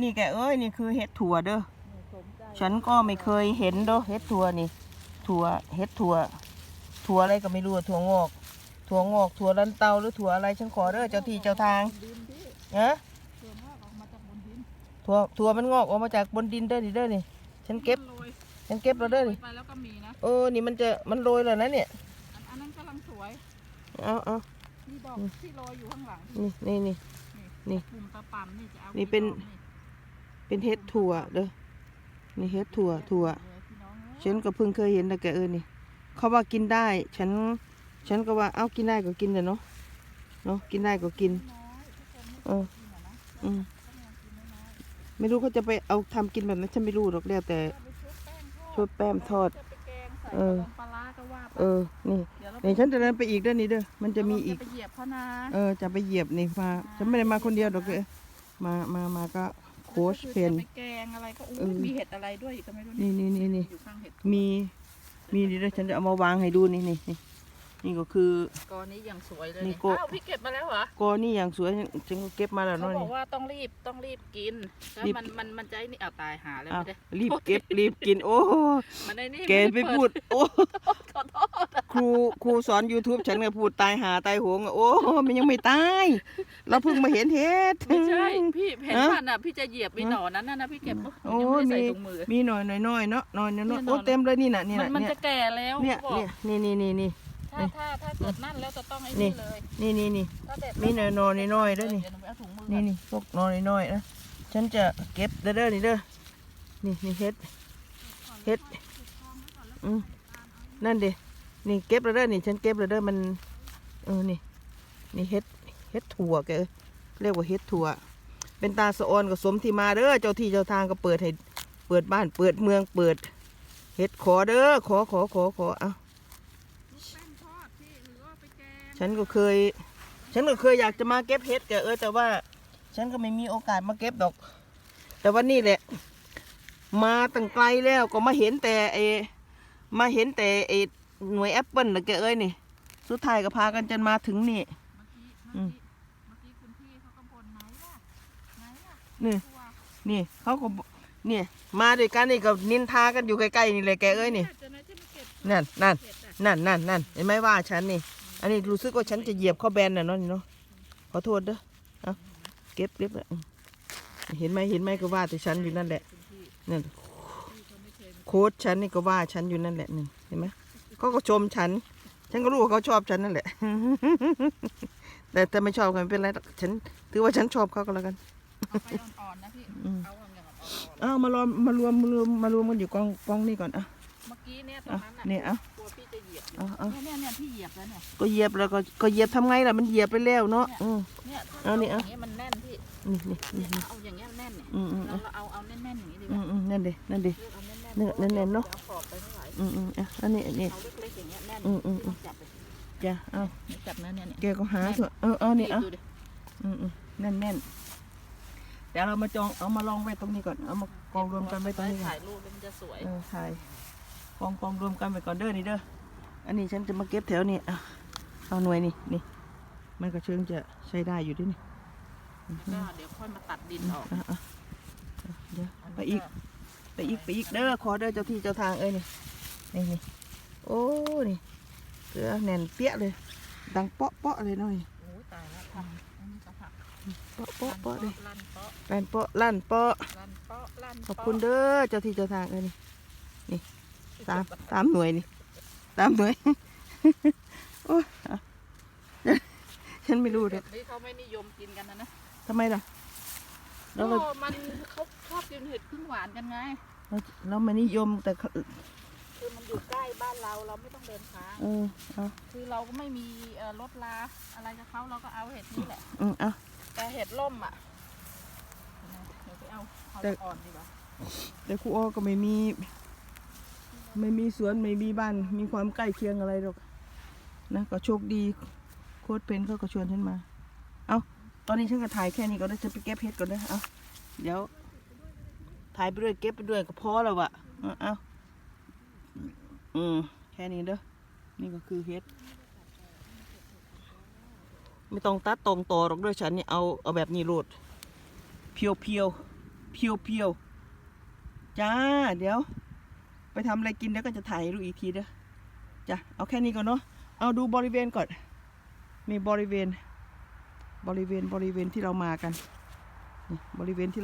นี่แกเอ้ยนี่คือเห็ดถั่วเด้อสมใจฉันก็ไม่เคยเห็นเด้อเห็ดถั่วนี่ ถั่วเห็ดถั่ว ถั่วอะไรก็ไม่รู้อะถั่วงอก ถั่วงอกถั่วลันเตาหรือถั่วอะไรฉันขอเด้อเจ้าที่เจ้าทางดินพี่นะส่วนมากออกมาจากบนดินถั่วถั่วมันงอกออกมาจากบนดินเด้อนี่เด้อนี่ฉันเก็บโรยฉันเก็บแล้วเด้อโรนี่ยไปแล้วก็มีนะเออนี่มันจะมันโรยแล้วนะเนี่ยอันอันนั้นกำลังสวยเอาเอามีดอกที่โรยอยู่ข้างหลังนี่นี่นี่นี่กลุ่มตะปั่นนี่จะเอานี่เป็นดอก เป็นเห็ดถั่วเด้อนี่เห็ดถั่วถั่วเออพี่น้องเอ้ยฉันก็เพิ่งเคยเห็นแต่แกเออนี่ เขาว่ากินได้ ฉัน ฉันก็ว่าเอ้ากินได้ก็กินแต่เนาะเนาะกินได้ก็กินน้อยทุกคนไม่เออกินอะนะอืมต้องลองกินน้อยไม่รู้เขาจะไปเอาทำกินแบบนั้นฉันไม่รู้หรอกแล้วแต่ๆเอาไปชุบแป้งทอดชุบแป้งทอดจะไปแกงใส่เออปลาร้าก็ว่าไปเออ นี่เดี๋ยวเราเดี๋ยวฉันจะเดินไปอีกเด้อนี่เด้อ มันจะมีอีกเราไปเหยียบเขานะเออ จะไปเหยียบนี่มา ฉันไม่ได้มาคนเดียวหรอกเออมา มา มาก็ โค้ชเพนจะไปแกงอะไรก็เออู้อมีเห็ดอะไรด้วยก็ไม่รู้นี่นี่นี่นี่อยู่ข้างเห็ดมีมีนี่เด้อฉันจะเอามาวางให้ดูนี่นี่นี่ นี่ก็คือ กอนี้ยังสวยเลยนี่เนี่ยโกะอ้าวพี่เก็บมาแล้วเหรอกอนี่อย่างสวยฉันก็เก็บมาแล้วเขาเนาะบอนี่ กว่าต้องรีบต้องรีบกินแล้วรีบ มันมันมันจะไอ้นี่เอาตายหาแล้วอ้าวไม่ได้รีบเก็บรีบกิน โอ้มันไอ้นี่แกม่ไปเพูด โอ้ขอโทษครูครูสอน YouTube ฉันก็พูดตายหาตายโหงอะโอ้มันยังไม่ตาย เราเพิ่งมาเห็นเฮ็ดไม่ใช่พี่เห็นฮะ มันอะพี่จะเหยียบไปหน่อนั้นน่ะนะพี่เก็บโอ้โอ้ยังไม่ได้ใส่มีถุงมือ มีหน่อยหน่อยหน่อยเนาะหน่อยหน่อยหน่อยเนี่ยโอ้หน่อยเต็มเลยนี่น่ะนี่มันน่ะมันเนี่ย จะแก่แล้วเนี่ย เขาบอกเนี่ย นี่นี่นี่นี่ ถ้าถ้าถ้าเกิดนั่นแล้วจะต้องไอ้นี่นี่เลยนี่นี่นี่ถ้าเด็ดมีหน่อยหน่อยหน่อยด้วยนี่เดี๋ยวหนูไปเอาถุงมือนี่นี่พวกหน่อยหน่อยนะฉันจะเก็บเด้อเด้อนี่เด้อนี่นี่เฮ็ดเฮ็ดอืมนั่นดินี่เก็บแล้วเด้อนี่ฉันเก็บแล้วเด้อมันเออนี่นี่เฮ็ดเฮ็ดถั่วแกเอ้ยเรียกว่าเฮ็ดถั่ว เป็นตาสะออนกับสมที่มาเด้อเจ้าที่เจ้าทางก็เปิดให้เปิดบ้านเปิดเมืองเปิดเฮ็ดขอเด้อขอขอขอขอเอา ลูกแป้งทอดพี่หรือว่าไปแกง ฉันก็เคย ฉันก็เคยอยากจะมาเก็บเห็ดแกเออแต่ว่า ฉันก็ไม่มีโอกาสมาเก็บดอก แต่ว่านี่แหละ มาตั้งไกลแล้วก็มาเห็นแต่ไอมาเห็นแต่ไอหน่วยแอปเปิลนะแกเอ้ยนี่ สุดท้ายก็พากันจนมาถึงนี่เมื่อกี้อืเมื่อมกี้เมื่อกี้คุณพี่เขาก็บ่นไหนล่ะไหนล่ะนี่ตัวนี่เขาก็บเนี่ยมาด้วยกันนี่ก็นินทากันอยู่ใกล้ๆนี่แหละแกเอ้ยนี่จะไหนที่มาเก็บนั่นนั่นเห็ดอะนั่นนั่นนั่นเห็นไหมว่าฉันนี่ อันนี้รู้สึกว่าฉันจะเหยียบเข้าแบนน่ะเนาะนี่เนาะขอโทษเด้อเอาเก็บเก็บเลยอืมเห็นไหมเห็นไหมก็ว่าแต่ฉันอยู่นั่นแหละคุณพี่นั่นพี่เขาไม่เคยมาโค้ชฉันนี่ก็ว่าฉันอยู่นั่นแหละนี่เห็นไหมเขาก็ชมฉัน ฉันก็รู้ว่าเขาชอบฉันนั่นแหละ แต่แต่ไม่ชอบกันไม่เป็นไรหรอกฉัน ถือว่าฉันชอบเขาก็แล้วกันเอาไปอ่อนๆนะพี่อืมเอาอย่างอ่อนๆเอามารวมมารวมมารวมมารวมกันอยู่กองกองนี่ก่อนอะเมื่อกี้เนี่ยตรอะงนั้นน่ะเนี่ยอะกลัวพี่จะ เหยียบอยู่เอาเอาเนี่ยเนี่ยเนี่ยพี่เหยียบแล้วเนี่ยก็เหยียบแล้วก็ก็เหยียบทำไงล่ะมันเหยียบไปแล้วเนาะอืม เนี่ยถ้าเอานี่เอาเอาอย่างเงี้ยมันแน่นพี่นี่นี่นี่เนี่ยเอาอย่างเงี้ยแน่นเนี่ยอืมอืมเราอืมเราเอาเอาแน่นๆอย่างนี้ดีกอืว่ามอืมนั่นดินั่นดิ เลือกเอาแน่นๆเนื้อพราะว่าแน่นๆเนอะ ดี๋ยวขอบไปไม่ไหวอืมอืมอะอันนี้อันนี้ เอาเล็กๆอย่างเงี้ยแน่นอืมอืมอืม จับไปจ้ะเอาเดี๋ยวจับนะเนี่ยเนี่ยแกก็หาเถอะเออเอานี่เอาดูดิอืมอืมแน่นแน่นเดี๋ยวเรามาจองเอามาลองไว้ตรงนี้ก่อนเอามากองรวมกันไว้ตรงนี้ก่อน ถ่ายรูปแล้วมันจะสวย เออถ่ายกองกองรวมกันไปก่อนเด้อนี่เด้อ อันนี้ฉันจะมาเก็บแถวนี้อะเอาหน่วยนี่นี่ มันก็เชิงจะใช้ได้อยู่ด้วยนี่ก็เดี๋ยวค่อยมาตัดดินออกอะอะอะเดี๋ยวไปอีก ไปอีกไปอีกเด้อขอเด้อเจ้าที่เจ้าทางเอ้ยนี่นี่นี่โอ้นี่เกลือแน่นเปี้ยเลย ดังเปาะเปาะเลยเนาะนี่โอ้ยตายแล้วทำอันนี้ก็ผักเปาะเปาะเปาะเลยลั่นเปาะแปนเปาะลั่นเปาะลั่นเปาะลั่นขอบคุณเด้อเจ้าที่เจ้าทางเอ้ยนี่นี่ตามตามหน่วยนี่ ตามหน่วยโอ้ยอะฉันไม่รู้เลเห็ยดนี่เขาไม่นิยมกินกันนะนะทำไมล่ะเราก็มันเขาชอบกินเห็ดพึ่งหวานกันไงเราเราไม่นิยมแต่เขาคือมันอยู่ใกล้บ้านเราเราไม่ต้องเดินทางเออเอาคือเราก็ไม่มีเอ่อรถลาอะไรกับเขาเราก็เอาเห็ดนี่แหละอืมเอาแต่เห็ดล่มอะเดี๋ยวไปเอาเอาแต่อ่อนดีกว่าแต่ครูอ้อก็ไม่มี ไม่มีสวนไม่มีบ้าน มีความใกล้เคียงอะไรหรอกนะก็โชคดีโค้ดเพนเขาก็ชวนฉันมา เอาตอนนี้ฉันก็ถ่ายแค่นี้ก่อนนะฉันไปเก็บเห็ดก่อนนะเอาเดี๋ยว ถ่ายไปด้วยเก็บไปด้วยก็พอแล้วอะเอาอาอืมแค่นี้เด้อนี่ก็คือเห็ดไม่ต้องตัดตรงต่อหรอกด้วยฉันนี่เอาเอาแบบนี้โลดเพียวเพียวๆเพียวจ้าเดี๋ยว ไปทำอะไรกินแล้วก็จะถ่ายรูปอีกทีเด้อจ้ะเอาแค่นี้ก่อนเนาะเอาดูบริเวณก่อนมีบริเวณ บริเวณบริเวณที่เรามากันบริเวณที่เรา